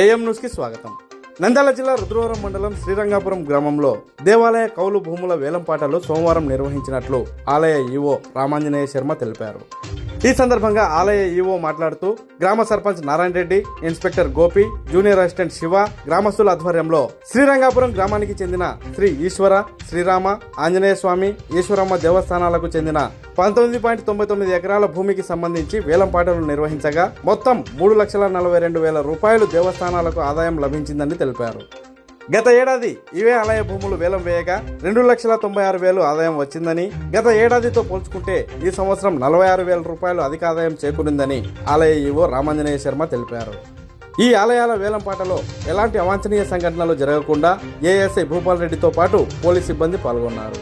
AM న్యూస్కి స్వాగతం. నంద్యాల జిల్లా రుద్రవరం మండలం శ్రీరంగాపురం గ్రామంలో దేవాలయ కౌలు భూముల వేలంపాటలు సోమవారం నిర్వహించినట్లు ఆలయ ఈవో రామాంజనేయ శర్మ తెలిపారు. ఈ సందర్భంగా ఆలయ ఈవో మాట్లాడుతూ గ్రామ sarpanch Narayana Reddy inspector Gopi junior assistant Shiva గ్రామస్తుల ఆధ్వర్యంలో శ్రీరంగాపురం గ్రామానికి చెందిన శ్రీ ఈశ్వర శ్రీరామ ఆంజనేయ స్వామి ఈశ్వరమ్మ దేవస్థానాలకు చెందిన పంతొమ్మిది పాయింట్ తొంభై తొమ్మిది ఎకరాల భూమికి సంబంధించి వేలంపాటలు నిర్వహించగా మొత్తం మూడు లక్షల నలభై రెండు వేల రూపాయలు దేవస్థానాలకు ఆదాయం లభించిందని తెలిపారు. గత ఏడాది ఇవే ఆలయ భూములు వేలం వేయగా రెండు లక్షల తొంభై ఆరు వేలు ఆదాయం వచ్చిందని గత ఏడాదితో పోల్చుకుంటే ఈ సంవత్సరం నలభై ఆరు వేల రూపాయలు అధిక ఆదాయం చేకూరిందని ఆలయ ఈవో రామాంజనేయ శర్మ తెలిపారు. ఈ ఆలయాల వేలంపాటలో ఎలాంటి అవాంఛనీయ సంఘటనలు జరగకుండా ఏఎస్ఐ భూపాల్ రెడ్డితో పాటు పోలీస్ సిబ్బంది పాల్గొన్నారు.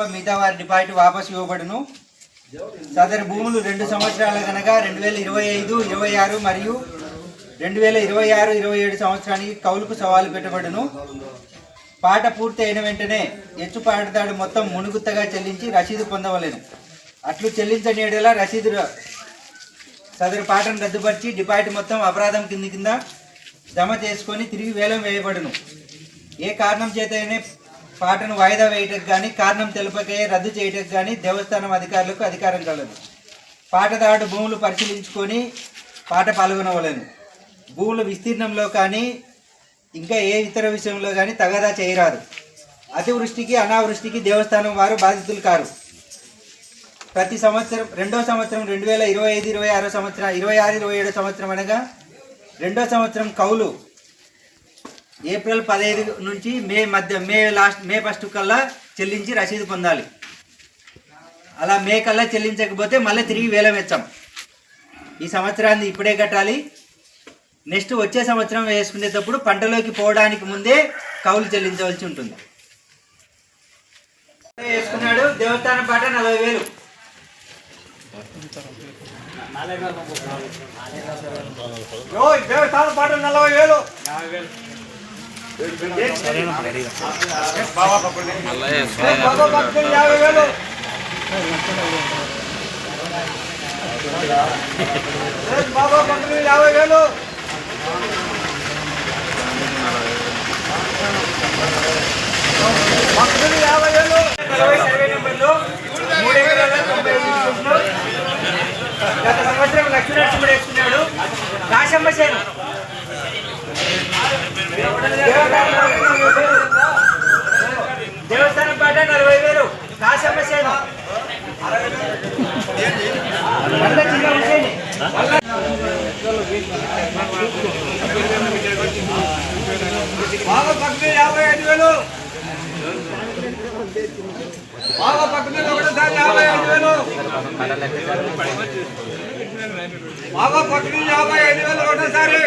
తప్ప మిగతా వారి డిపాజిట్ వాపసు ఇవ్వబడును. సదరు భూములు రెండు సంవత్సరాల కనుక రెండు వేల ఇరవై ఐదు ఇరవై ఆరు మరియు రెండు వేల ఇరవై ఆరు ఇరవై ఏడు సంవత్సరానికి కౌలుకు సవాలు పెట్టబడును. పాట పూర్తి అయిన వెంటనే ఎచ్చు పాటదాడు మొత్తం మునుగుత్తగా చెల్లించి రసీదు పొందవలేను. అట్లు చెల్లించని ఎడల రసీదు సదరు పాటను రద్దుపరిచి డిపాజిట్ మొత్తం అపరాధం కింది కింద జమ చేసుకొని తిరిగి వేలం వేయబడును. ఏ కారణం చేతనే పాటను వాయిదా వేయటకు కానీ కారణం తెలుపకే రద్దు చేయటకు కానీ దేవస్థానం అధికారులకు అధికారం కలదు. పాటదారుడు భూములు పరిశీలించుకొని పాట పాల్గొనవలను. భూముల విస్తీర్ణంలో కానీ ఇంకా ఏ ఇతర విషయంలో కానీ తగదా చేయరాదు. అతివృష్టికి అనావృష్టికి దేవస్థానం వారు బాధితులు కారు. ప్రతి సంవత్సరం రెండో సంవత్సరం రెండు వేల ఇరవై ఐదు ఇరవై ఆరో సంవత్సరం ఇరవై ఆరు ఇరవై ఏడో సంవత్సరం అనగా రెండో సంవత్సరం కౌలు ఏప్రిల్ పదహైదు నుంచి మే మధ్య మే లాస్ట్ మే ఫస్ట్ కల్లా చెల్లించి రసీదు పొందాలి. అలా మే కల్లా చెల్లించకపోతే మళ్ళీ తిరిగి వేలం వెచ్చాం ఈ సంవత్సరాన్ని ఇప్పుడే కట్టాలి. నెక్స్ట్ వచ్చే సంవత్సరం వేసుకునేటప్పుడు పంటలోకి పోవడానికి ముందే కౌలు చెల్లించవలసి ఉంటుంది. వేసుకున్నాడు దేవస్థానం పాట నలభై వేలు. దేవస్థానం పాట నలభై వేలు. బాబా భక్తులు యాభై వేలు బాబా భక్తులు యాభై వేలు భక్తులు యాభై వేలు నలభై సర్వే నెంబర్లు మూడు ఎకరాల తొంభై ఐదు గుంటలు. గత సంవత్సరం లక్ష్మీనరసింహుడు వేసుకున్నాడు రాశమ్మ సేను దేవస్థానం పాట నలభై వేలు. కాశమ్మ సేను. పక్కన యాభై ఐదు వేలు. బాగా పక్కన యాభై ఐదు వేలు. పక్కన యాభై ఐదు వేలు ఒకటేసారి.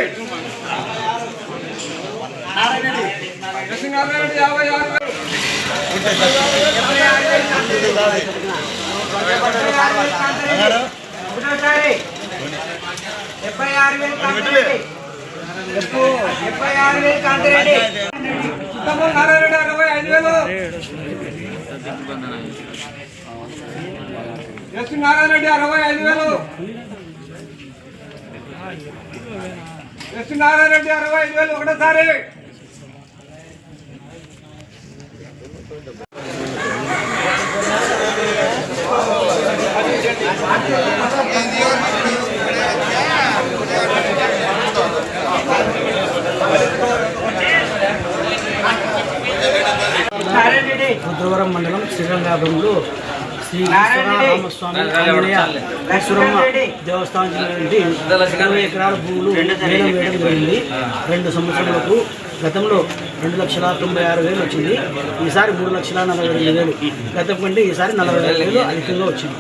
డెబ్బై ఆరు వేలు కాంతిరెడ్డి డెబ్బై ఆరు వేలు కాంతిరెడ్డి అరవై ఐదు వేలు ఎస్ నారాయణ రెడ్డి అరవై ఐదు వేలు. ఎస్ నారాయణ రెడ్డి అరవై ఐదు వేలు. ఒకటేసారి నారాయణ రుద్రవరం మండలం శ్రీరంగాపురంలో శ్రీ. రామస్వామి ఈశ్వరమ్మ దేవస్థానం నుండి ఇరవై ఎకరాల భూములు వేలం వేయడం జరిగింది. రెండు సంవత్సరాలకు గతంలో రెండు లక్షల తొంభై ఆరు వేలు వచ్చింది. ఈసారి మూడు లక్షల నలభై రెండు వేలు. గతం కంటే ఈసారి నలభై వేలు అధికంగా వచ్చింది.